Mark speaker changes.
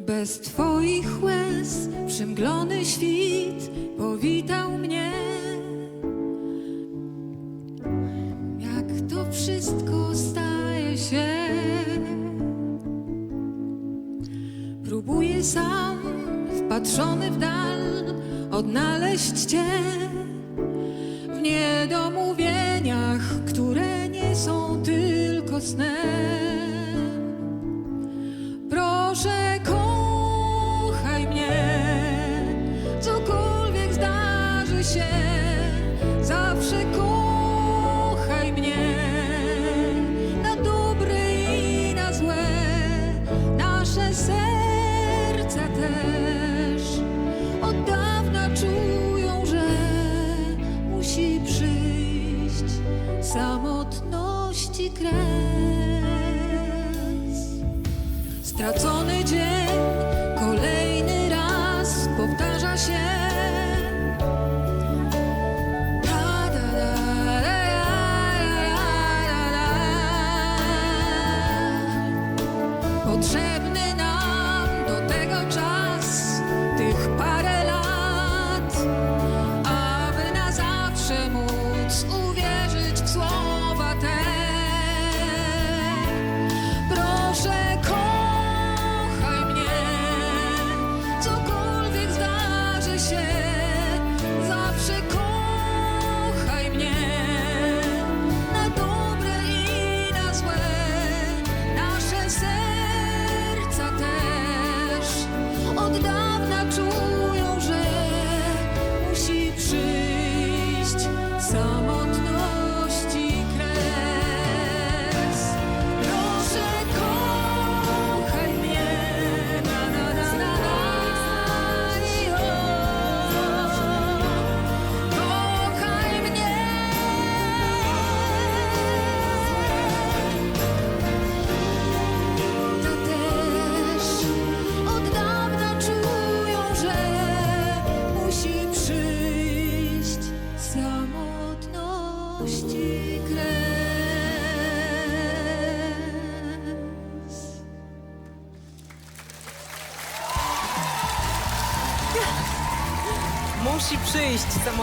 Speaker 1: Bez Twoich łez przymglony świt powitał mnie. Jak to wszystko staje się? Próbuję sam, wpatrzony w dal, odnaleźć Cię w niedomówieniach, które nie są tylko snem. samotności kres. Stracony dzień kolejny raz powtarza się. Potrzebny Musi przyjść
Speaker 2: samotny.